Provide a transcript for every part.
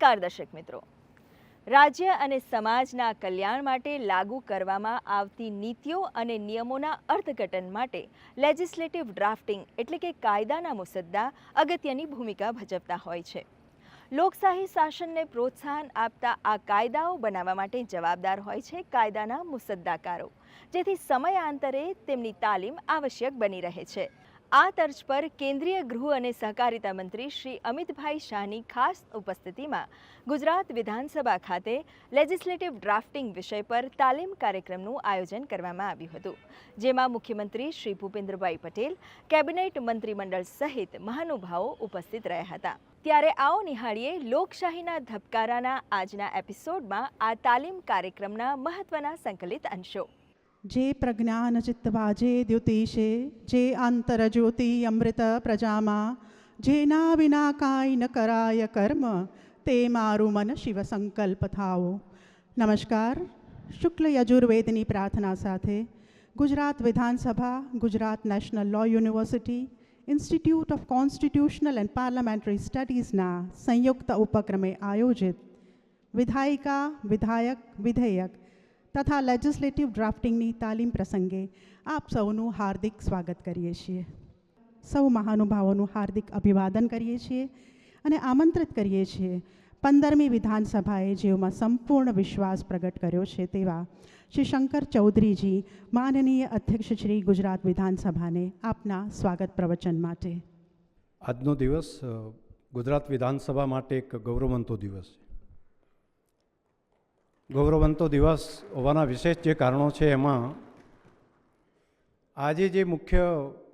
નમસ્કાર દર્શક મિત્રો. રાજ્ય અને સમાજના કલ્યાણ માટે લાગુ કરવામાં આવતી નીતિઓ અને નિયમોના અર્થઘટન માટે લેજિસ્લેટિવ ડ્રાફ્ટિંગ એટલે કે કાયદાના મુસદ્દા અગત્યની ભૂમિકા ભજવતા હોય છે. લોકશાહી શાસનને પ્રોત્સાહન આપતા આ કાયદાઓ બનાવવા માટે જવાબદાર હોય છે કાયદાના મુસદ્દાકારો, જેથી સમયાંતરે તેમની તાલીમ આવશ્યક બની રહે છે. આ તર્જ પર કેન્દ્રીય ગૃહ અને સહકારિતા મંત્રી શ્રી અમિતભાઈ શાહની ખાસ ઉપસ્થિતિમાં ગુજરાત વિધાનસભા ખાતે લેજિસ્લેટિવ ડ્રાફ્ટિંગ વિષય પર તાલીમ કાર્યક્રમનું આયોજન કરવામાં આવ્યું હતું, જેમાં મુખ્યમંત્રી શ્રી ભૂપેન્દ્રભાઈ પટેલ, કેબિનેટ મંત્રીમંડળ સહિત મહાનુભાવો ઉપસ્થિત રહ્યા હતા. ત્યારે આવો નિહાળીએ લોકશાહીના ધબકારાના આજના એપિસોડમાં આ તાલીમ કાર્યક્રમના મહત્વના સંકલિત અંશો. જે પ્રજ્ઞાન ચિત્તવાજે દ્યુતિશે જે આંતરજ્યોતિ અમૃત પ્રજામાં જેના વિના કાંઈ ન કરાય કર્મ તે મારું મન શિવ સંકલ્પ થાવો નમસ્કાર શુક્લ યજુર્વેદની પ્રાર્થના સાથે ગુજરાત વિધાનસભા Gujarat National Law University Institute of Constitutional and Parliamentary સ્ટડીઝના સંયુક્ત ઉપક્રમે આયોજિત વિધાયિકા વિધાયક વિધેયક તથા લેજિસ્લેટિવ ડ્રાફ્ટિંગની તાલીમ પ્રસંગે આપ સૌનું હાર્દિક સ્વાગત કરીએ છીએ. સૌ મહાનુભાવોનું હાર્દિક અભિવાદન કરીએ છીએ અને આમંત્રિત કરીએ છીએ પંદરમી વિધાનસભાએ જેઓમાં સંપૂર્ણ વિશ્વાસ પ્રગટ કર્યો છે તેવા શ્રી શંકર ચૌધરીજી, માનનીય અધ્યક્ષ શ્રી ગુજરાત વિધાનસભાને આપના સ્વાગત પ્રવચન માટે. આજનો દિવસ ગુજરાત વિધાનસભા માટે એક ગૌરવવંતો દિવસ છે. ગૌરવવંતો દિવસ હોવાના વિશેષ જે કારણો છે એમાં આજે જે મુખ્ય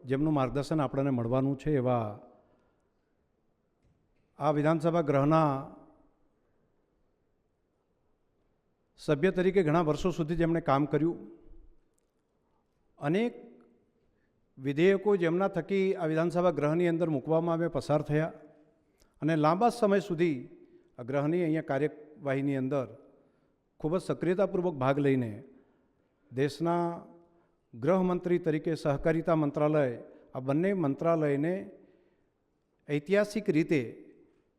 જેમનું માર્ગદર્શન આપણને મળવાનું છે એવા આ વિધાનસભા ગ્રહના સભ્ય તરીકે ઘણા વર્ષો સુધી જેમણે કામ કર્યું. અનેક વિધેયકો જેમના થકી આ વિધાનસભા ગ્રહની અંદર મૂકવામાં આવે પસાર થયા અને લાંબા સમય સુધી આ ગ્રહની અહીંયા કાર્યવાહીની અંદર ખૂબ જ સક્રિયતાપૂર્વક ભાગ લઈને દેશના ગૃહમંત્રી તરીકે સહકારિતા મંત્રાલય, આ બંને મંત્રાલયને ઐતિહાસિક રીતે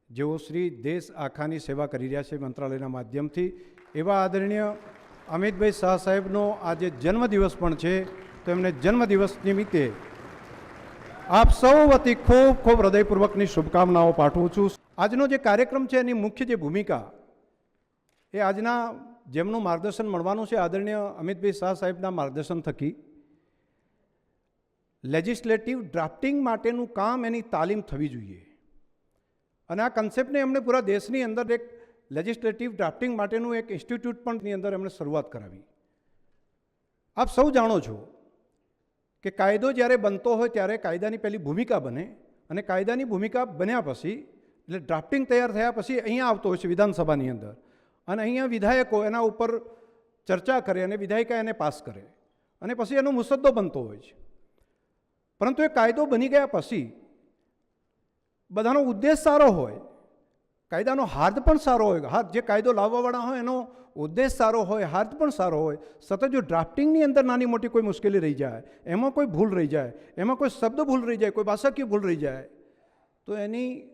જેઓ શ્રી દેશ આખાની સેવા કરી રહ્યા છે મંત્રાલયના માધ્યમથી, એવા આદરણીય અમિતભાઈ શાહ સાહેબનો આજે જન્મદિવસ પણ છે. તો એમને જન્મદિવસ નિમિત્તે આપ સૌ વતી ખૂબ ખૂબ હૃદયપૂર્વકની શુભકામનાઓ પાઠવું છું. આજનો જે કાર્યક્રમ છે એની મુખ્ય જે ભૂમિકા એ આજના જેમનું માર્ગદર્શન મળવાનું છે, આદરણીય અમિતભાઈ શાહ સાહેબના માર્ગદર્શન થકી લેજિસ્લેટિવ ડ્રાફ્ટિંગ માટેનું કામ એની તાલીમ થવી જોઈએ. અને આ કન્સેપ્ટને એમણે પૂરા દેશની અંદર એક લેજિસ્લેટિવ ડ્રાફ્ટિંગ માટેનું એક ઇન્સ્ટિટ્યૂટ પણ એની અંદર એમણે શરૂઆત કરાવી. આપ સૌ જાણો છો કે કાયદો જ્યારે બનતો હોય ત્યારે કાયદાની પહેલી ભૂમિકા બને અને કાયદાની ભૂમિકા બન્યા પછી, એટલે ડ્રાફ્ટિંગ તૈયાર થયા પછી અહીંયા આવતો હોય છે વિધાનસભાની અંદર. અને અહીંયા વિધાયકો એના ઉપર ચર્ચા કરે અને વિધાયિકા એને પાસ કરે. અને પછી એનો મુસદ્દો બનતો હોય છે. પરંતુ એ કાયદો બની ગયા પછી બધાનો ઉદ્દેશ સારો હોય, કાયદાનો હાર્દ પણ સારો હોય, હાર્દ જે કાયદો લાવવાવાળા હોય એનો ઉદ્દેશ સારો હોય, હાર્દ પણ સારો હોય, સતત જો ડ્રાફ્ટિંગની અંદર નાની મોટી કોઈ મુશ્કેલી રહી જાય, એમાં કોઈ ભૂલ રહી જાય, એમાં કોઈ શબ્દ ભૂલ રહી જાય, કોઈ ભાષાકીય ભૂલ રહી જાય, તો એની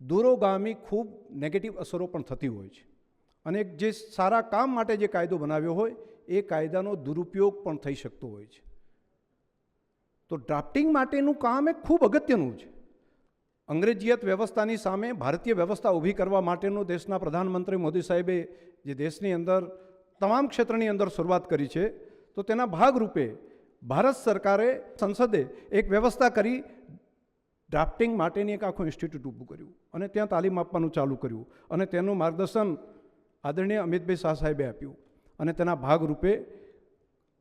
દૂરોગામી ખૂબ નેગેટિવ અસરો પણ થતી હોય છે. અને જે સારા કામ માટે જે કાયદો બનાવ્યો હોય, એ કાયદાનો દુરુપયોગ પણ થઈ શકતો હોય છે. તો ડ્રાફ્ટિંગ માટેનું કામ એ ખૂબ અગત્યનું છે. અંગ્રેજીયત વ્યવસ્થાની સામે ભારતીય વ્યવસ્થા ઊભી કરવા માટેનું દેશના પ્રધાનમંત્રી મોદી સાહેબે જે દેશની અંદર તમામ ક્ષેત્રની અંદર શરૂઆત કરી છે, તો તેના ભાગરૂપે ભારત સરકારે સંસદે એક વ્યવસ્થા કરી ડ્રાફ્ટિંગ માટેની એક આખું ઇન્સ્ટિટ્યૂટ ઊભું કર્યું અને ત્યાં તાલીમ આપવાનું ચાલુ કર્યું અને તેનું માર્ગદર્શન આદરણીય અમિતભાઈ શાહ સાહેબે આપ્યું અને તેના ભાગરૂપે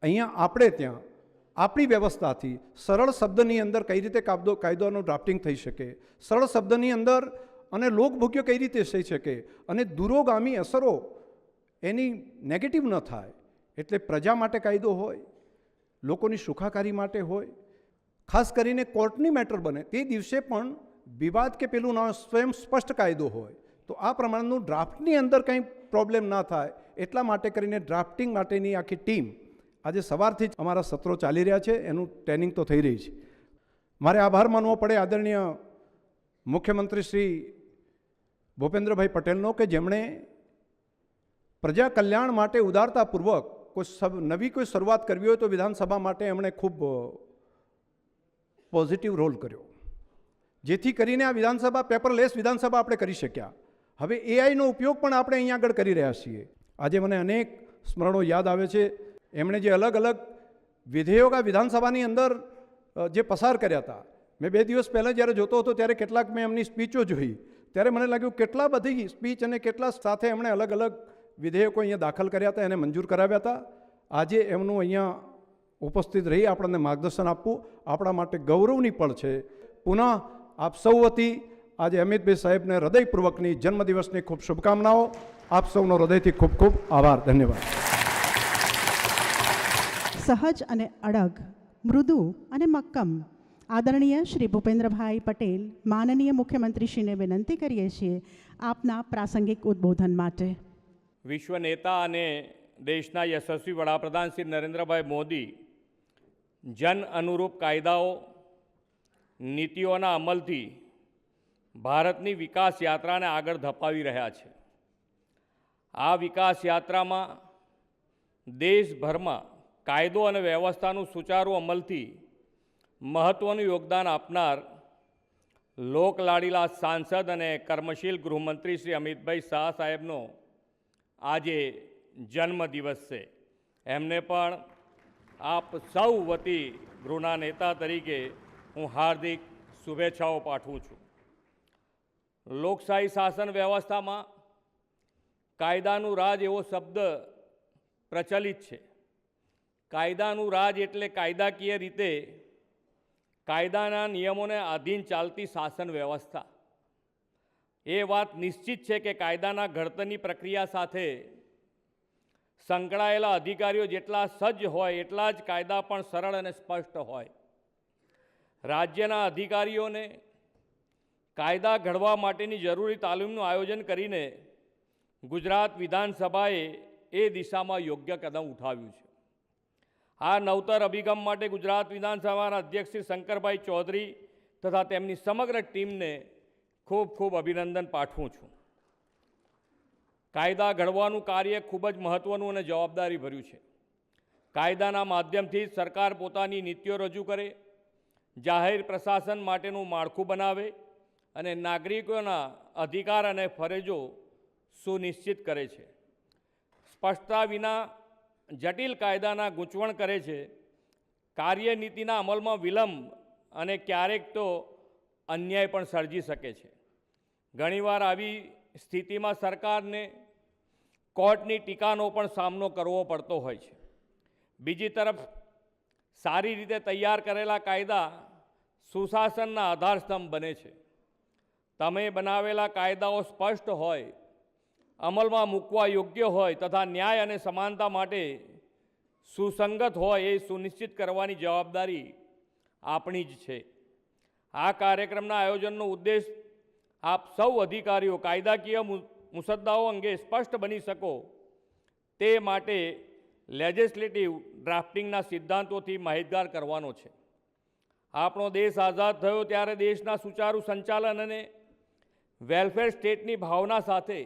અહીંયા આપણે ત્યાં આપણી વ્યવસ્થાથી સરળ શબ્દની અંદર કઈ રીતે કાયદો કાયદોનું ડ્રાફ્ટિંગ થઈ શકે, સરળ શબ્દની અંદર અને લોકભોગ્ય કઈ રીતે થઈ શકે અને દૂરોગામી અસરો એની નેગેટિવ ન થાય એટલે પ્રજા માટે કાયદો હોય, લોકોની સુખાકારી માટે હોય, ખાસ કરીને કોર્ટની મેટર બને તે દિવસે પણ વિવાદ કે પેલું ના સ્વયં સ્પષ્ટ કાયદો હોય તો આ પ્રમાણનું ડ્રાફ્ટની અંદર કંઈ પ્રોબ્લેમ ના થાય એટલા માટે કરીને ડ્રાફ્ટિંગ માટેની આખી ટીમ આજે સવારથી જ અમારા સત્રો ચાલી રહ્યા છે, એનું ટ્રેનિંગ તો થઈ રહી છે. મારે આભાર માનવો પડે આદરણીય મુખ્યમંત્રી શ્રી ભૂપેન્દ્રભાઈ પટેલનો કે જેમણે પ્રજા કલ્યાણ માટે ઉદારતાપૂર્વક કોઈ સબ- નવી કોઈ શરૂઆત કરવી હોય તો વિધાનસભા માટે એમણે ખૂબ પોઝિટિવ રોલ કર્યો. જેથી કરીને આ વિધાનસભા પેપરલેસ વિધાનસભા આપણે કરી શક્યા. હવે એઆઈનો ઉપયોગ પણ આપણે અહીંયા આગળ કરી રહ્યા છીએ. આજે મને અનેક સ્મરણો યાદ આવે છે. એમણે જે અલગ અલગ વિધેયક વિધાનસભાની અંદર જે પસાર કર્યા હતા. મેં બે દિવસ પહેલાં જ્યારે જોતો હતો ત્યારે કેટલાક મેં એમની સ્પીચો જોઈ. ત્યારે મને લાગ્યું કેટલા બધી સ્પીચ અને કેટલા સાથે એમણે અલગ અલગ વિધેયકો અહીંયા દાખલ કર્યા હતા, એને મંજૂર કરાવ્યા હતા. આજે એમનું અહીંયા ઉપસ્થિત રહી આપણને માર્ગદર્શન આપવું આપણા માટે ગૌરવની પળ છે. પુનઃ આપ સૌ વતી આજે અમિતભાઈ સાહેબને હૃદયપૂર્વકની જન્મદિવસની ખૂબ શુભકામનાઓ. આપ સૌનો હૃદયથી ખૂબ ખૂબ આભાર. ધન્યવાદ. સહજ અને અડગ મૃદુ અને મક્કમ. આદરણીય શ્રી ભૂપેન્દ્રભાઈ પટેલ માનનીય મુખ્યમંત્રીશ્રીને વિનંતી કરીએ છીએ આપના પ્રાસંગિક ઉદ્બોધન માટે. વિશ્વ નેતા અને દેશના યશસ્વી વડાપ્રધાન શ્રી નરેન્દ્રભાઈ મોદી જન અનુરૂપ કાયદાઓ નીતિઓના અમલથી ભારતની વિકાસ યાત્રાને આગળ ધપાવી રહ્યા છે. આ વિકાસ યાત્રામાં દેશભરમાં કાયદો અને વ્યવસ્થાનું સુચારુ અમલથી મહત્ત્વનું યોગદાન આપનાર લોકલાડીલા સાંસદ અને કર્મશીલ ગૃહમંત્રી શ્રી અમિતભાઈ શાહ સાહેબનો આજે જન્મદિવસ છે. એમને પણ આપ સૌ વતી ગૃહના નેતા તરીકે હું હાર્દિક શુભેચ્છાઓ પાઠવું છું. લોકશાહી શાસન વ્યવસ્થામાં કાયદાનું રાજ એવો શબ્દ પ્રચલિત છે. કાયદાનું રાજ એટલે કાયદાકીય રીતે કાયદાના નિયમોને આધીન ચાલતી શાસન વ્યવસ્થા. એ વાત નિશ્ચિત છે કે કાયદાના ઘડતરની પ્રક્રિયા સાથે સંકળાયેલા અધિકારીઓ જેટલા સજ્જ હોય એટલા જ કાયદા પણ સરળ અને સ્પષ્ટ હોય. રાજ્યના અધિકારીઓને કાયદા ઘડવા માટેની જરૂરી તાલીમનું આયોજન કરીને ગુજરાત વિધાનસભાએ એ દિશામાં યોગ્ય કદમ ઉઠાવ્યું છે. આ નવતર અભિગમ માટે ગુજરાત વિધાનસભાના અધ્યક્ષ શ્રી શંકરભાઈ ચૌધરી તથા તેમની સમગ્ર ટીમને ખૂબ ખૂબ અભિનંદન પાઠવું છું. કાયદા ઘડવાનું કાર્ય ખૂબ જ મહત્ત્વનું અને જવાબદારી ભર્યું છે. કાયદાના માધ્યમથી સરકાર પોતાની નીતિઓ રજૂ કરે, જાહેર પ્રશાસન માટેનું માળખું બનાવે અને નાગરિકોના અધિકાર અને ફરજો સુનિશ્ચિત કરે છે. સ્પષ્ટતા વિના જટિલ કાયદાના ગૂંચવણ કરે છે. કાર્યનીતિના અમલમાં વિલંબ અને ક્યારેક તો અન્યાય પણ સર્જી શકે છે. ઘણીવાર આવી સ્થિતિમાં સરકારને કોર્ટની ટીકાનો પણ સામનો કરવો પડતો હોય છે. બીજી તરફ, સારી રીતે તૈયાર કરેલા કાયદા સુશાસનના આધારસ્તંભ બને છે. તમે બનાવેલા કાયદાઓ સ્પષ્ટ હોય, અમલમાં મૂકવા યોગ્ય હોય તથા ન્યાય અને સમાનતા માટે સુસંગત હોય એ સુનિશ્ચિત કરવાની જવાબદારી આપણી જ છે. આ કાર્યક્રમના આયોજનનો ઉદ્દેશ આપ સૌ અધિકારીઓ, કાયદાકીય મુસદ્દાઓ અંગે સ્પષ્ટ બની શકો તે માટે લેજિસ્લેટિવ ડ્રાફ્ટિંગના સિદ્ધાંતોથી માહિતગાર કરવાનો છે. આપણો દેશ આઝાદ થયો ત્યારે દેશના સુચારુ સંચાલન અને વેલફેર સ્ટેટની ભાવના સાથે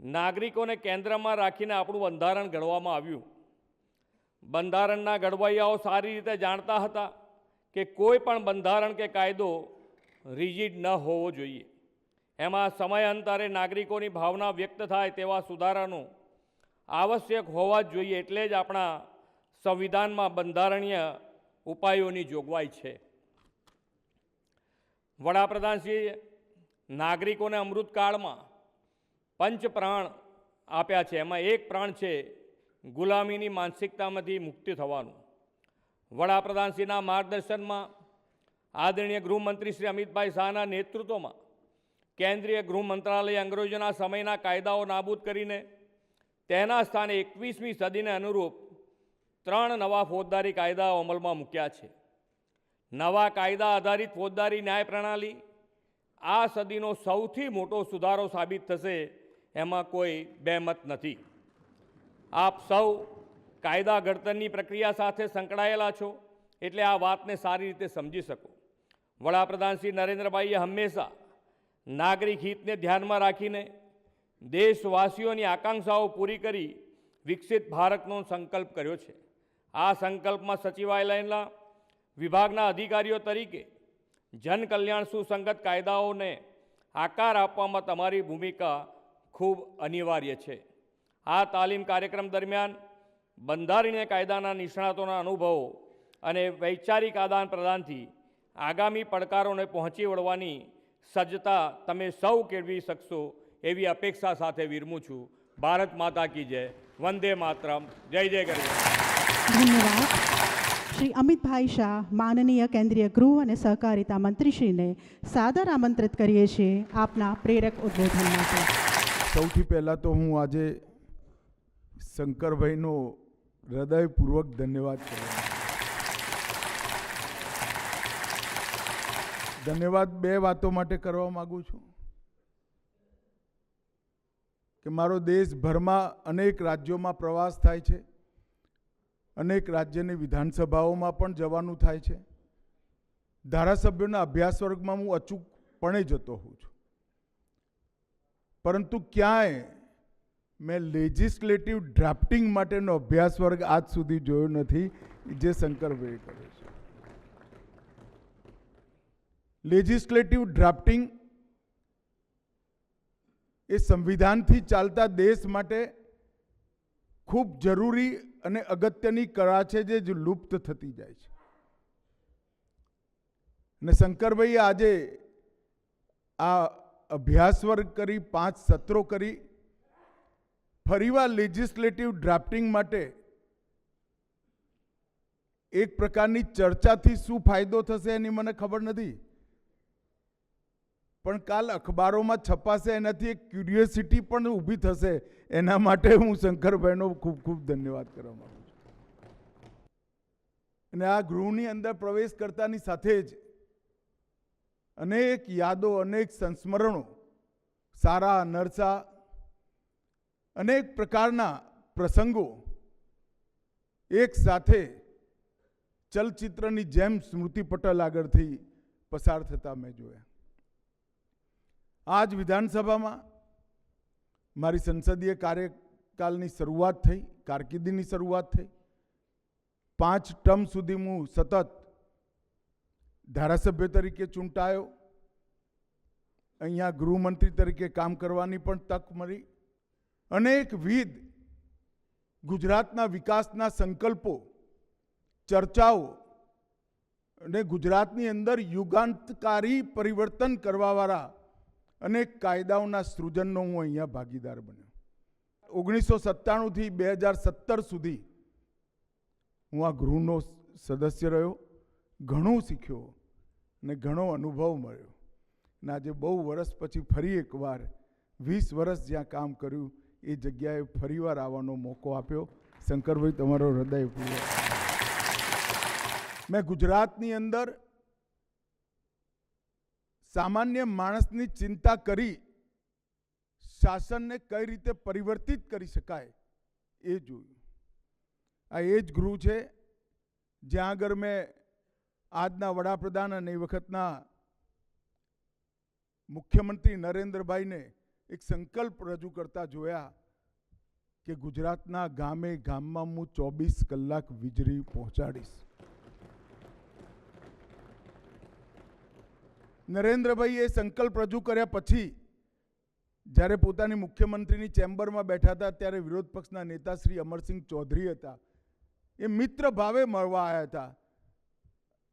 નાગરિકોને કેન્દ્રમાં રાખીને આપણું બંધારણ ઘડવામાં આવ્યું. બંધારણના ઘડવૈયાઓ સારી રીતે જાણતા હતા કે કોઈ પણ બંધારણ કે કાયદો રિજિડ ન હોવો જોઈએ. એમાં સમયાંતરે નાગરિકોની ભાવના વ્યક્ત થાય તેવા સુધારાનો આવશ્યક હોવા જ જોઈએ એટલે જ આપણા સંવિધાનમાં બંધારણીય ઉપાયોની જોગવાઈ છે. વડાપ્રધાનશ્રીએ નાગરિકોને અમૃતકાળમાં પંચ પ્રાણ આપ્યા છે. એમાં એક પ્રાણ છે, ગુલામીની માનસિકતામાંથી મુક્તિ થવાનું. વડાપ્રધાનશ્રીના માર્ગદર્શનમાં આદરણીય ગૃહમંત્રી શ્રી અમિતભાઈ શાહના નેતૃત્વમાં કેન્દ્રીય ગૃહ મંત્રાલય અંગ્રેજોના સમયના કાયદાઓ નાબૂદ કરીને તેના સ્થાને એકવીસમી સદીને અનુરૂપ ત્રણ નવા ફોજદારી કાયદાઓ અમલમાં મૂક્યા છે. નવા કાયદા આધારિત ફોજદારી ન્યાય પ્રણાલી આ સદીનો સૌથી મોટો સુધારો સાબિત થશે એમાં કોઈ બેમત નથી. આપ સૌ કાયદા ઘડતરની પ્રક્રિયા સાથે સંકળાયેલા છો એટલે આ વાતને સારી રીતે સમજી શકો. વડાપ્રધાન શ્રી નરેન્દ્રભાઈએ હંમેશા નાગરિક હિતને ધ્યાનમાં રાખીને દેશવાસીઓની આકાંક્ષાઓ પૂરી કરી વિકસિત ભારતનો સંકલ્પ કર્યો છે. આ સંકલ્પમાં સચિવાલયના વિભાગના અધિકારીઓ તરીકે જન કલ્યાણ સુસંગત કાયદાઓને આકાર આપવામાં તમારી ભૂમિકા ખૂબ અનિવાર્ય છે. આ તાલીમ કાર્યક્રમ દરમિયાન બંધારણીય કાયદાના નિષ્ણાતોના અનુભવો અને વૈચારિક આદાન પ્રદાનથી આગામી પડકારોને પહોંચી વળવાની સજ્જતા તમે સૌ કેળવી શકશો એવી અપેક્ષા સાથે વિરમું છું. ભારત માતા કી જય. વંદે માતરમ. જય જય ગરવી ધન્યવાદ. શ્રી અમિતભાઈ શાહ, માનનીય કેન્દ્રીય ગૃહ અને સહકારિતા મંત્રીશ્રીને સાદર આમંત્રિત કરીએ છીએ આપના પ્રેરક ઉદ્બોધન માટે. સૌથી પહેલાં તો હું આજે શંકરભાઈનો હૃદયપૂર્વક ધન્યવાદ કરું ધન્યવાદ બે વાતો માટે કરવા માગું છું. કે મારો દેશભરમાં અનેક રાજ્યોમાં પ્રવાસ થાય છે. અનેક રાજ્યની વિધાનસભાઓમાં પણ જવાનું થાય છે. ધારાસભ્યોના અભ્યાસ વર્ગમાં હું અચૂકપણે જતો હોઉં છું. પરંતુ ક્યાંય મેં લેજિસ્લેટિવ ડ્રાફ્ટિંગ માટેનો અભ્યાસ વર્ગ આજ સુધી જોયો નથી, જે શંકરભાઈએ કર્યો છે. લેજિસ્લેટિવ ડ્રાફ્ટિંગ એ સંવિધાનથી ચાલતા દેશ માટે ખૂબ જરૂરી અને અગત્યની કળા છે જે લુપ્ત થતી જાય છે. અને શંકરભાઈ આજે આ અભ્યાસ વર્ગ કરી, પાંચ સત્રો કરી, ફરીવાર લેજિસ્લેટિવ ડ્રાફ્ટિંગ માટે એક પ્રકારની ચર્ચાથી શું ફાયદો થશે એની મને ખબર નથી. પણ કાલ અખબારોમાં છપાશે એનાથી એક ક્યુરિયોસિટી પણ ઊભી થશે. એના માટે હું શંકરભાઈનો ખૂબ ખૂબ ધન્યવાદ કરવા માગું છું. અને આ ગૃહની અંદર પ્રવેશ કરતાની સાથે જ અનેક યાદો, અનેક સંસ્મરણો સારા, નરસા, અનેક પ્રકારના પ્રસંગો એક સાથે ચલચિત્રની જેમ સ્મૃતિ પટલ આગળથી પસાર થતા મેં જોયા. આજ વિધાનસભામાં મારી સંસદીય કાર્યકાલની શરૂઆત થઈ, કારકિર્દીની શરૂઆત થઈ. પાંચ ટર્મ સુધી હું સતત ધારાસભ્ય તરીકે ચૂંટાયો. અહીંયા ગૃહમંત્રી તરીકે કામ કરવાની પણ તક મળી. અનેકવિધ ગુજરાતના વિકાસના સંકલ્પો, ચર્ચાઓ અને ગુજરાતની અંદર યુગાંતકારી પરિવર્તન કરવાવાળા અનેક કાયદાઓના સૃજનનો હું અહીંયા ભાગીદાર બન્યો. ઓગણીસો સત્તાણુંથી બે હજાર સત્તર સુધી હું આ ગૃહનો સદસ્ય રહ્યો, ઘણું શીખ્યો અને ઘણો અનુભવ મળ્યો. અને આજે બહુ વર્ષ પછી ફરી એકવાર વીસ વર્ષ જ્યાં કામ કર્યું, એ જગ્યાએ ફરીવાર આવવાનો મોકો આપ્યો. શંકરભાઈ, તમારો હૃદયપૂર્વક મેં ગુજરાતની અંદર સામાન્ય માણસની ચિંતા કરી શાસનને કઈ રીતે પરિવર્તિત કરી શકાય એ જોયું. આ એ જ ગૃહ છે, જ્યાં આગળ મેં આજના વડાપ્રધાન અને એ વખતના મુખ્યમંત્રી નરેન્દ્રભાઈને એક સંકલ્પ રજૂ કરતા જોયા કે ગુજરાતના ગામે ગામમાં હું ચોવીસ કલાક વીજળી પહોંચાડીશ. નરેન્દ્રભાઈ એ સંકલ્પ રજૂ કર્યા પછી જ્યારે પોતાની મુખ્યમંત્રીની ચેમ્બરમાં બેઠા હતા, ત્યારે વિરોધ પક્ષના નેતા શ્રી અમરસિંહ ચૌધરી હતા. એ મિત્ર ભાવે મળવા આવ્યા હતા.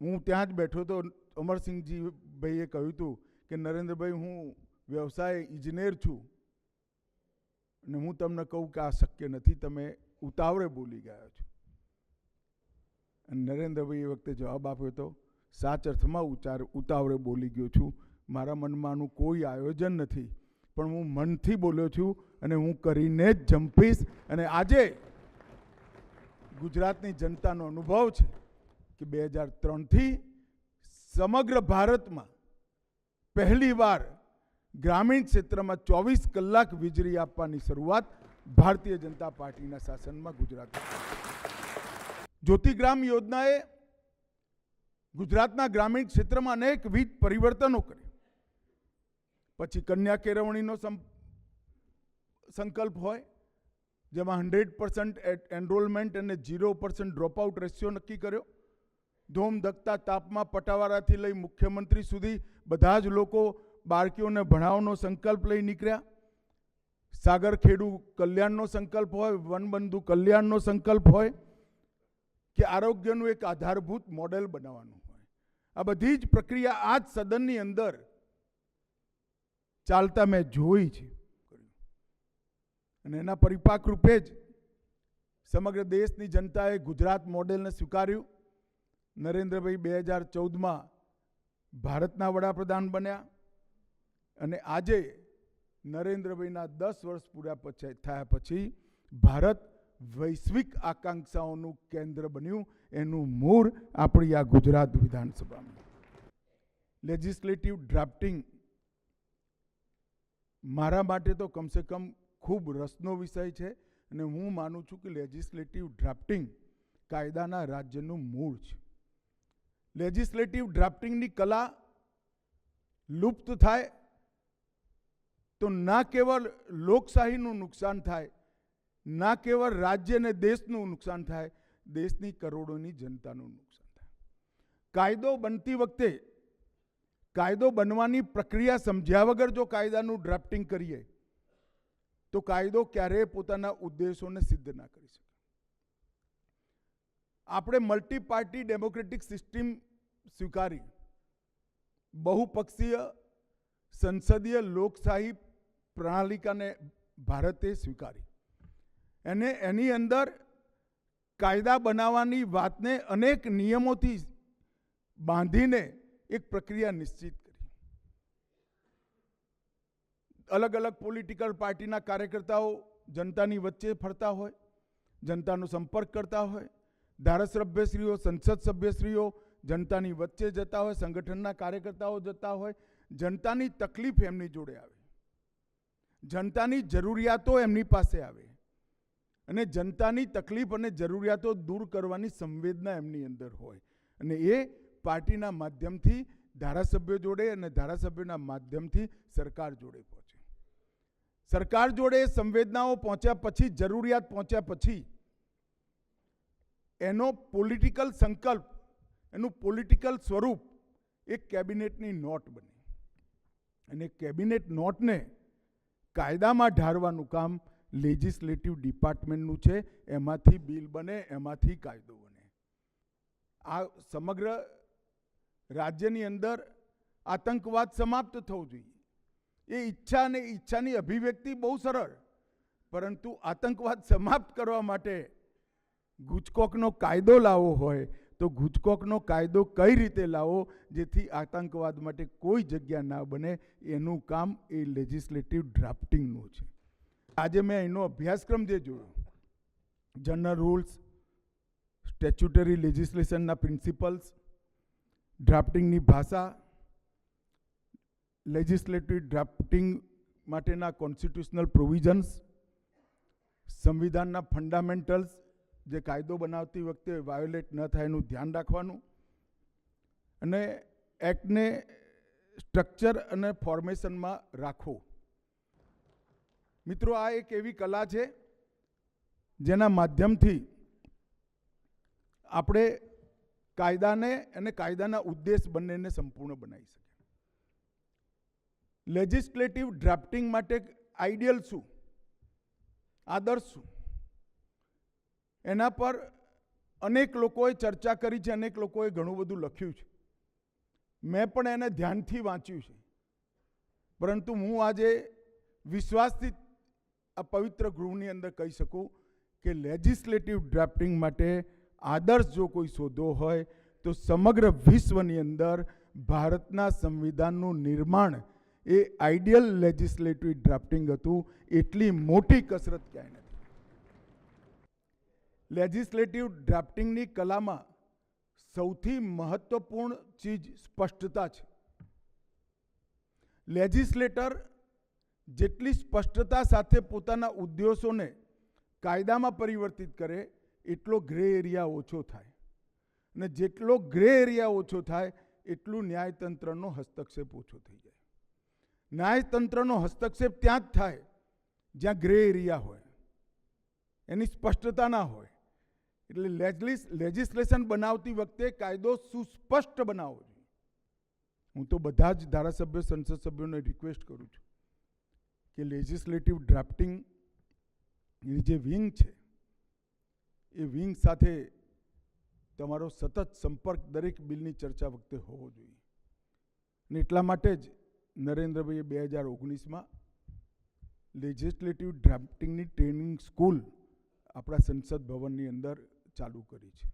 હું ત્યાં જ બેઠો હતો. અમરસિંહજી ભાઈએ કહ્યું હતું કે, નરેન્દ્રભાઈ, હું વ્યવસાય ઇજનેર છું અને હું તમને કહું કે આ શક્ય નથી. તમે ઉતાવળે બોલી ગયા છો. અને નરેન્દ્રભાઈ એ વખતે જવાબ આપ્યો હતો સાચ અર્થમાં ઉચાર ઉતાવળે બોલી ગયો છું. મારા મનમાં આનું કોઈ આયોજન નથી. પણ હું મનથી બોલ્યો છું અને હું કરીને જ જંપીશ. અને આજે ગુજરાતની જનતાનો અનુભવ છે કે બે હજાર ત્રણથી સમગ્ર ભારતમાં પહેલીવાર ગ્રામીણ ક્ષેત્રમાં ચોવીસ કલાક વીજળી આપવાની શરૂઆત ભારતીય જનતા પાર્ટીના શાસનમાં ગુજરાત. જ્યોતિગ્રામ યોજનાએ ગુજરાતના ગ્રામીણ ક્ષેત્રમાં અનેકવિધ પરિવર્તનો કર્યા. પછી કન્યા કેળવણીનો સંકલ્પ હોય, જેમાં હંડ્રેડ પર્સન્ટ એનરોલમેન્ટ અને ઝીરો પર્સન્ટ ડ્રોપઆઉટ રેશિયો નક્કી કર્યો. ધોમ તાપમાં પટાવાળાથી લઈ મુખ્યમંત્રી સુધી બધા જ લોકો બાળકીઓને ભણાવવાનો સંકલ્પ લઈ નીકળ્યા. સાગર ખેડુ કલ્યાણનો સંકલ્પ હોય વનબંધુ કલ્યાણનો સંકલ્પ હોય, કે આરોગ્યનું એક આધારભૂત મોડેલ બનાવવાનું. આ બધી જ પ્રક્રિયા આ જ સદનની અંદર ચાલતા મેં જોઈ છે. અને એના પરિપાક રૂપે જ સમગ્ર દેશની જનતાએ ગુજરાત મોડેલને સ્વીકાર્યું. નરેન્દ્રભાઈ બે હજાર ચૌદમાં ભારતના વડાપ્રધાન બન્યા. અને આજે નરેન્દ્રભાઈના દસ વર્ષ પૂરા પછી થયા પછી ભારત વૈશ્વિક આકાંક્ષાઓનું કેન્દ્ર બન્યું. એનું મૂળ આપણી આ ગુજરાત વિધાનસભામાં. લેજિસ્લેટિવ ડ્રાફ્ટિંગ મારા માટે તો કમસે કમ ખૂબ રસનો વિષય છે અને હું માનું છું કે લેજિસ્લેટિવ ડ્રાફ્ટિંગ કાયદાના રાજ્યનું મૂળ છે. લેજિસ્લેટિવ ડ્રાફ્ટિંગની કલા લુપ્ત થાય તો ના કેવળ લોકશાહીનું નુકસાન થાય ના કેવળ રાજ્ય અને દેશનું નુકસાન થાય, દેશની કરોડોની જનતાનું નુકસાન થાય. કાયદો બનતી વખતે, કાયદો બનવાની પ્રક્રિયા સમજ્યા વગર જો કાયદાનું ડ્રાફ્ટિંગ કરીએ, તો કાયદો ક્યારેય પોતાના ઉદ્દેશોને સિદ્ધ ના કરી શકે. આપણે મલ્ટી પાર્ટી ડેમોક્રેટિક સિસ્ટમ સ્વીકારી, બહુપક્ષીય સંસદીય લોકશાહી પ્રણાલિકાને ભારતે સ્વીકારી. એને એની અંદર કાયદા બનાવવાની વાતને અનેક નિયમોથી બાંધીને એક પ્રક્રિયા નિશ્ચિત કરી. અલગ અલગ પોલિટિકલ પાર્ટીના કાર્યકર્તાઓ જનતાની વચ્ચે ફરતા હોય, જનતાનો સંપર્ક કરતા હોય, ધારાસભ્યશ્રીઓ, સંસદ સભ્યશ્રીઓ જનતાની વચ્ચે જતા હોય, સંગઠનના કાર્યકર્તાઓ જતા હોય, જનતાની તકલીફ એમની જોડે આવે. જનતાની જરૂરિયાતો એમની પાસે આવે. અને જનતાની તકલીફ અને જરૂરિયાતો દૂર કરવાની સંવેદના એમની અંદર હોય. અને એ પાર્ટીના માધ્યમથી ધારાસભ્યો જોડે અને ધારાસભ્યોના માધ્યમથી સરકાર જોડે પહોંચે. સરકાર જોડે સંવેદનાઓ પહોંચ્યા પછી, જરૂરિયાત પહોંચ્યા પછી, એનો પોલિટિકલ સંકલ્પ, એનું પોલિટિકલ સ્વરૂપ એ કેબિનેટની નોટ બને. અને કેબિનેટ નોટને કાયદામાં ઢારવાનું કામ લેજિસ્લેટિવ ડિપાર્ટમેન્ટનું છે, એમાંથી બિલ બને, એમાંથી કાયદો બને. આ સમગ્ર રાજ્યની અંદર આતંકવાદ સમાપ્ત થવું જોઈએ. એ ઈચ્છા અને ઈચ્છાની અભિવ્યક્તિ બહુ સરળ, પરંતુ આતંકવાદ સમાપ્ત કરવા માટે ગુજકોકનો કાયદો લાવવો હોય, તો ગુજકોકનો કાયદો કઈ રીતે લાવવો જેથી આતંકવાદ માટે કોઈ જગ્યા ના બને, એનું કામ એ લેજિસ્લેટિવ ડ્રાફ્ટિંગનું છે. આજે મેં એનો અભ્યાસક્રમ જે જોયો જનરલ રૂલ્સ સ્ટેચ્યુટરી લેજિસ્લેશનના પ્રિન્સિપલ્સ ડ્રાફ્ટિંગની ભાષા લેજિસ્લેટિવ ડ્રાફ્ટિંગ માટેના કોન્સ્ટિટ્યુશનલ પ્રોવિઝન્સ સંવિધાનના ફંડામેન્ટલ્સ જે કાયદો બનાવતી વખતે વાયોલેટ ન થાય એનું ધ્યાન રાખવાનું, અને એક્ટને સ્ટ્રક્ચર અને ફોર્મેશનમાં રાખવો. મિત્રો, આ એક એવી કલા છે, જેના માધ્યમથી આપણે કાયદાને અને કાયદાના ઉદ્દેશ બંનેને સંપૂર્ણ બનાવી શકીએ. લેજિસ્લેટિવ ડ્રાફ્ટિંગ માટે આઈડિયલ શું? આદર્શ શું? એના પર અનેક લોકોએ ચર્ચા કરી છે, અનેક લોકોએ ઘણું બધું લખ્યું છે. મેં પણ એને ધ્યાનથી વાંચ્યું છે. પરંતુ હું આજે વિશ્વાસથી આ પવિત્ર ગૃહની અંદર કહી શકું કે લેજિસ્લેટિવ ડ્રાફ્ટિંગ માટે આદર્શ જો કોઈ શોધો હોય, તો સમગ્ર વિશ્વની અંદર ભારતના સંવિધાનનું નિર્માણ એ આઈડિયલ લેજિસ્લેટિવ ડ્રાફ્ટિંગ હતું, એટલી મોટી કસરત ક્યાંય નથી. લેજિસ્લેટિવ ડ્રાફ્ટિંગની કલામાં સૌથી મહત્વપૂર્ણ ચીજ સ્પષ્ટતા છે. લેજિસ્લેટર જેટલી સ્પષ્ટતા સાથે પોતાના ઉદ્દેશોને કાયદામાં પરિવર્તિત કરે, એટલો ગ્રે એરિયા ઓછો થાય. અને જેટલો ગ્રે એરિયા ઓછો થાય, એટલું ન્યાયતંત્રનો હસ્તક્ષેપ ઓછો થઈ જાય. ન્યાયતંત્રનો હસ્તક્ષેપ ત્યાં જ થાય, જ્યાં ગ્રે એરિયા હોય. એની સ્પષ્ટતા ના હોય. એટલે લેજલિસ, લેજિસ્લેશન બનાવતી વખતે કાયદો સુસ્પષ્ટ બનાવવો જોઈએ. હું તો બધા જ ધારાસભ્ય, સંસદ સભ્યોને રિક્વેસ્ટ કરું છું. કે લેજિસ્લેટિવ ડ્રાફ્ટિંગની જે વિંગ છે, એ વિંગ સાથે તમારો સતત સંપર્ક દરેક બિલની ચર્ચા વખતે હોવો જોઈએ. અને એટલા માટે જ નરેન્દ્રભાઈએ બે હજાર ઓગણીસમાં લેજિસ્લેટિવ ડ્રાફ્ટિંગની ટ્રેનિંગ સ્કૂલ આપણા સંસદ ભવનની અંદર ચાલુ કરી છે.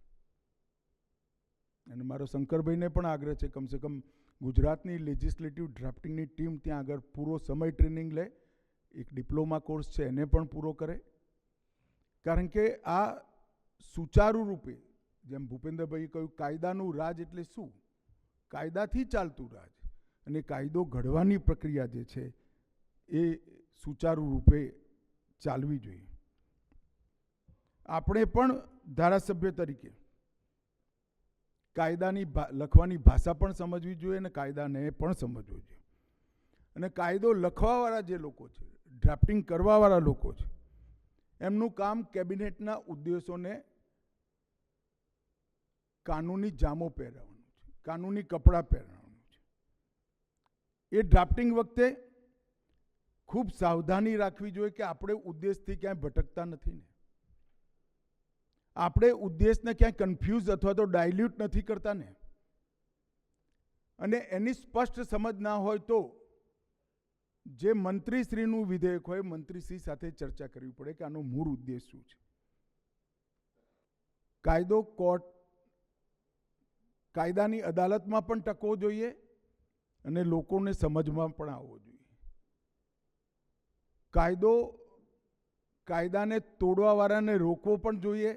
અને મારો શંકરભાઈને પણ આગ્રહ છે, કમસે કમ ગુજરાતની લેજિસ્લેટિવ ડ્રાફ્ટિંગની ટીમ ત્યાં આગળ પૂરો સમય ટ્રેનિંગ લે એક ડિપ્લોમા કોર્સ છે, એને પણ પૂરો કરે. કારણ કે આ સુચારુ રૂપે, જેમ ભૂપેન્દ્રભાઈએ કહ્યું, કાયદાનું રાજ એટલે શું? કાયદાથી ચાલતું રાજ. અને કાયદો ઘડવાની પ્રક્રિયા જે છે, એ સુચારુ રૂપે ચાલવી જોઈએ. આપણે પણ ધારાસભ્ય તરીકે કાયદાની લખવાની ભાષા પણ સમજવી જોઈએ અને કાયદાને પણ સમજવો જોઈએ. અને કાયદો લખવાવાળા જે લોકો છે ડ્રાફ્ટિંગ કરવાવાળા લોકો છે. એમનું કામ કેબિનેટના ઉદ્દેશોને કાનૂની જામો પહેરાવવાનું છે, કાનૂની કપડાં પહેરાવવાનું છે. એ ડ્રાફ્ટિંગ વખતે ખૂબ સાવધાની રાખવી જોઈએ કે આપણે ઉદ્દેશથી ક્યાંય ભટકતા નથી ને. આપણે ઉદ્દેશને ક્યાંય કન્ફ્યુઝ અથવા તો ડાયલ્યુટ નથી કરતા ને. અને એની સ્પષ્ટ સમજ ના હોય તો જે મંત્રીશ્રીનું વિધેયક હોય, મંત્રીશ્રી સાથે ચર્ચા કરવી પડે કે આનો મૂળ ઉદ્દેશ શું છે. કાયદો કોર્ટ, કાયદાની અદાલતમાં પણ ટકવો જોઈએ અને લોકોને સમજમાં પણ આવવો જોઈએ. કાયદો, કાયદાને તોડવાવાળાને રોકવો પણ જોઈએ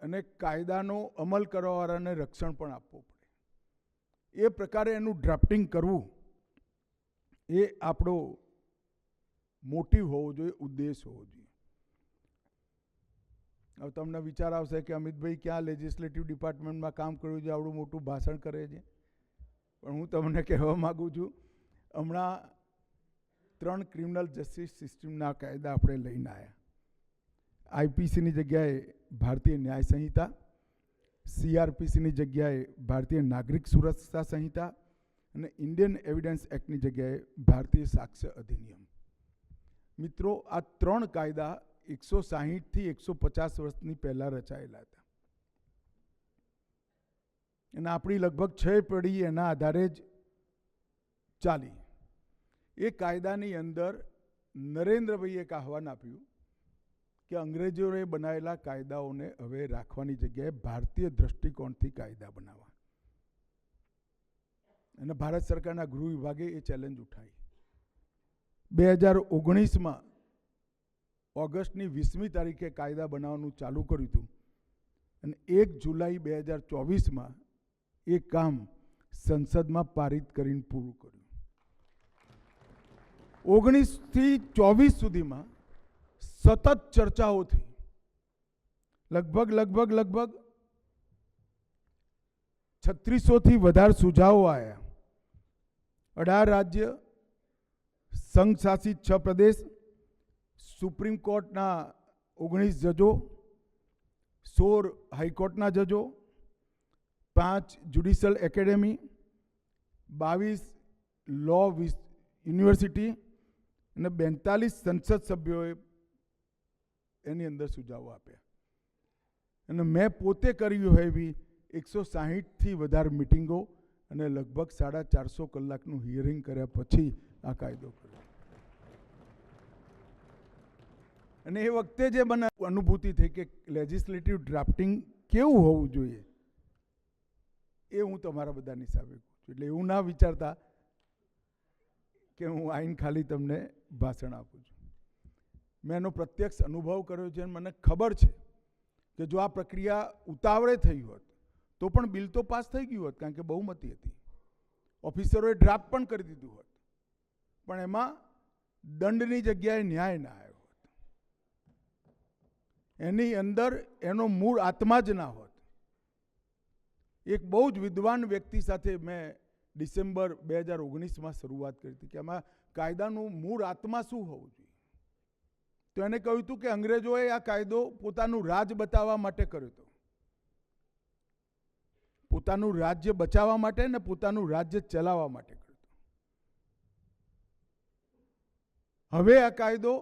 અને કાયદાનો અમલ કરવાવાળાને રક્ષણ પણ આપવું પડે. એ પ્રકારે એનું ડ્રાફ્ટિંગ કરવું એ આપણો મોટિવ હોવો જોઈએ, ઉદ્દેશ હોવો જોઈએ. હવે તમને વિચાર આવશે કે અમિતભાઈ ક્યાં લેજિસ્લેટિવ ડિપાર્ટમેન્ટમાં કામ કર્યું છે, આવડું મોટું ભાષણ કરે છે. પણ હું તમને કહેવા માગું છું, હમણાં ત્રણ ક્રિમિનલ જસ્ટિસ સિસ્ટમના કાયદા આપણે લઈને આવ્યા આઈપીસીની જગ્યાએ ભારતીય ન્યાય સંહિતા, સીઆરપીસીની જગ્યાએ ભારતીય નાગરિક સુરક્ષા સંહિતા અને ઇન્ડિયન એવિડન્સ એક્ટની જગ્યાએ ભારતીય સાક્ષ્ય અધિનિયમ. મિત્રો, આ ત્રણ કાયદા એકસો સાહીઠથી એકસો પચાસ વર્ષની પહેલાં રચાયેલા હતા. અને આપણી લગભગ છ પેઢી એના આધારે જ ચાલી. એ કાયદાની અંદર નરેન્દ્રભાઈએ એક આહવાન આપ્યું કે અંગ્રેજોએ બનાવેલા કાયદાઓને હવે રાખવાની જગ્યાએ ભારતીય દ્રષ્ટિકોણથી કાયદા બનાવવા. અને ભારત સરકારના ગૃહ વિભાગે એ ચેલેન્જ ઉઠાવી. બે હજાર ઓગણીસમાં ઓગસ્ટની વીસમી તારીખે કાયદા બનાવવાનું ચાલુ કર્યું હતું. અને એક જુલાઈ બે હજાર ચોવીસમાં એ કામ સંસદમાં પારિત કરીને પૂરું કર્યું. ઓગણીસથી ચોવીસ સુધીમાં સતત ચર્ચાઓ થઈ લગભગ લગભગ લગભગ છત્રીસોથી વધારે સુઝાવો આવ્યા. અઢાર રાજ્ય, સંઘ શાસિત છ પ્રદેશ, સુપ્રીમ કોર્ટના ઓગણીસ જજો, સોળ હાઈકોર્ટના જજો, પાંચ જ્યુડિશિયલ એકેડેમી, બાવીસ લો યુનિવર્સિટી અને બેતાલીસ સંસદ સભ્યોએ એની અંદર સુઝાવો આપ્યા. અને મેં પોતે કર્યું હોય એવી એકસો સાહીઠથી વધારે મિટિંગો અને લગભગ સાડા ચારસો કલાકનું હિયરિંગ કર્યા પછી આ કાયદો કર્યો. અને એ વખતે જે મને અનુભૂતિ થઈ કે લેજિસ્લેટિવ ડ્રાફ્ટિંગ કેવું હોવું જોઈએ, એ હું તમારા બધાની સામે છું. એટલે એવું ના વિચારતા કે હું આઈન ખાલી તમને ભાષણ આપું છું. મેં એનો પ્રત્યક્ષ અનુભવ કર્યો છે અને મને ખબર છે કે જો આ પ્રક્રિયા ઉતાવળે થઈ હોત તો પણ બિલ તો પાસ થઈ ગયું હોત, કારણ કે બહુમતી હતી. ઓફિસરોએ ડ્રાફ્ટ પણ કરી દીધું હોત. પણ એમાં દંડની જગ્યાએ ન્યાય ના આવ્યો હોત. એની અંદર એનો મૂળ આત્મા જ ના હોત. એક બહુ જ વિદ્વાન વ્યક્તિ સાથે મેં ડિસેમ્બર બે હજાર ઓગણીસમાં શરૂઆત કરી હતી કે આમાં કાયદાનું મૂળ આત્મા શું હોવું જોઈએ? તો એને કહ્યું હતું કે અંગ્રેજોએ આ કાયદો પોતાનું રાજ બતાવવા માટે કર્યો હતો. પોતાનું રાજ્ય બચાવવા માટે ને પોતાનું રાજ્ય ચલાવવા માટે કર્યો હવે આ કાયદો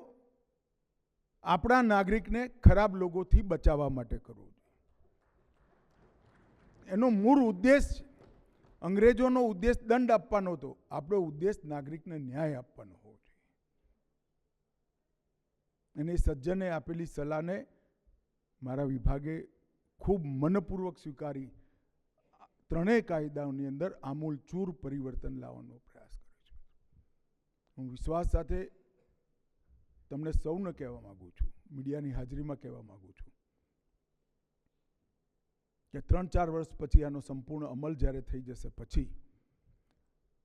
આપણા નાગરિકને ખરાબ લોકોથી બચાવવા માટે કરવો જોઈએ. એનો મૂળ ઉદ્દેશ અંગ્રેજોનો ઉદ્દેશ દંડ આપવાનો હતો. આપણો ઉદ્દેશ નાગરિકને ન્યાય આપવાનો હોવો જોઈએ. અને સજ્જને આપેલી સલાહને મારા વિભાગે ખૂબ મનપૂર્વક સ્વીકારી ત્રણેય કાયદાઓની અંદર આમૂલ ચૂર પરિવર્તન લાવવાનો પ્રયાસ કર્યો છે. હું વિશ્વાસ સાથે તમને સૌને કહેવા માગું છું, મીડિયાની હાજરીમાં કહેવા માગું છું કે ત્રણ ચાર વર્ષ પછી આનો સંપૂર્ણ અમલ જ્યારે થઈ જશે પછી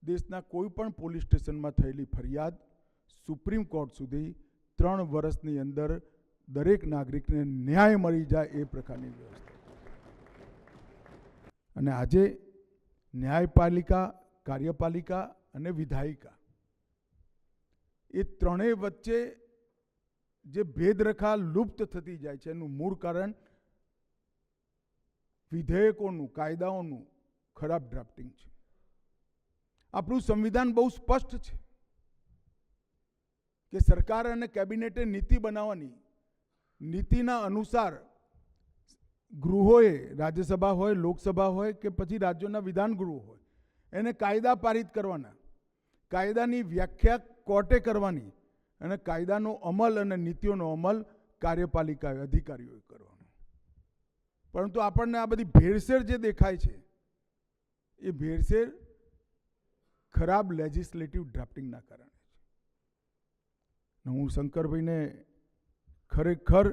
દેશના કોઈ પણ પોલીસ સ્ટેશનમાં થયેલી ફરિયાદ સુપ્રીમ કોર્ટ સુધી ત્રણ વર્ષની અંદર દરેક નાગરિકને ન્યાય મળી જાય એ પ્રકારની વ્યવસ્થા. અને આજે ન્યાયપાલિકા, કાર્યપાલિકા અને વિધાયિકા એ ત્રણેય વચ્ચે જે ભેદરેખા લુપ્ત થતી જાય છે, એનું મૂળ કારણ વિધેયકોનું, કાયદાઓનું ખરાબ ડ્રાફ્ટિંગ છે. આપણું સંવિધાન બહુ સ્પષ્ટ છે કે સરકાર અને કેબિનેટે નીતિ બનાવવાની નીતિના અનુસાર ગૃહોએ રાજ્યસભા હોય, લોકસભા હોય કે પછી રાજ્યોના વિધાન ગૃહો હોય, એને કાયદા પારિત કરવાના. કાયદાની વ્યાખ્યા કોર્ટે કરવાની અને કાયદાનો અમલ અને નીતિઓનો અમલ કાર્યપાલિકા અધિકારીઓએ કરવાનો. પરંતુ આપણને આ બધી ભેળસેળ જે દેખાય છે, એ ભેળસેળ ખરાબ લેજિસ્લેટિવ ડ્રાફ્ટિંગના કારણે છે. હું શંકરભાઈને ખરેખર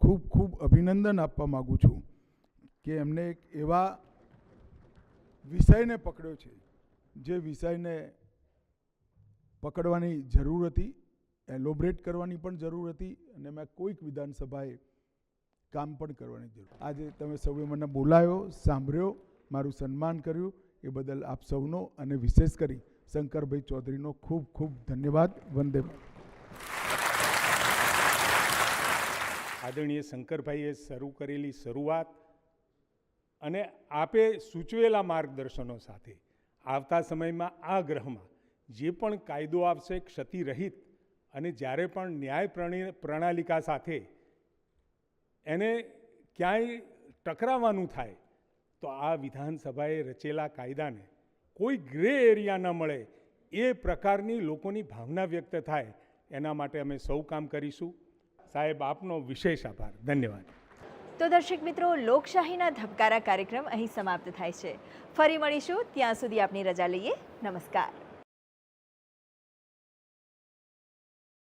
ખૂબ ખૂબ અભિનંદન આપવા માગું છું કે એમને એક એવા વિષયને પકડ્યો છે, જે વિષયને પકડવાની જરૂર હતી, એલોબરેટ કરવાની પણ જરૂર હતી અને મેં કોઈક વિધાનસભાએ કામ પણ કરવાની જરૂર આજે તમે સૌએ મને બોલાયો, સાંભળ્યો, મારું સન્માન કર્યું, એ બદલ આપ સૌનો અને વિશેષ કરી શંકરભાઈ ચૌધરીનો ખૂબ ખૂબ ધન્યવાદ વંદે. આદરણીય શંકરભાઈએ શરૂ કરેલી શરૂઆત અને આપે સૂચવેલા માર્ગદર્શનો સાથે આવતા સમયમાં આ ગ્રહમાં જે પણ કાયદો આવશે ક્ષતિરહિત અને જ્યારે પણ ન્યાય પ્રણાલિકા સાથે એને ક્યાંય ટકરાવવાનું થાય, તો આ વિધાનસભાએ રચેલા કાયદાને કોઈ ગ્રે એરિયા ન મળે એ પ્રકારની લોકોની ભાવના વ્યક્ત થાય, એના માટે અમે સૌ કામ કરીશું. સાહેબ, આપનો વિશેષ આભાર. ધન્યવાદ. તો દર્શક મિત્રો, લોકશાહીના ધબકારા કાર્યક્રમ અહીં સમાપ્ત થાય છે. ફરી મળીશું. ત્યાં સુધી આપની રજા લઈએ. નમસ્કાર.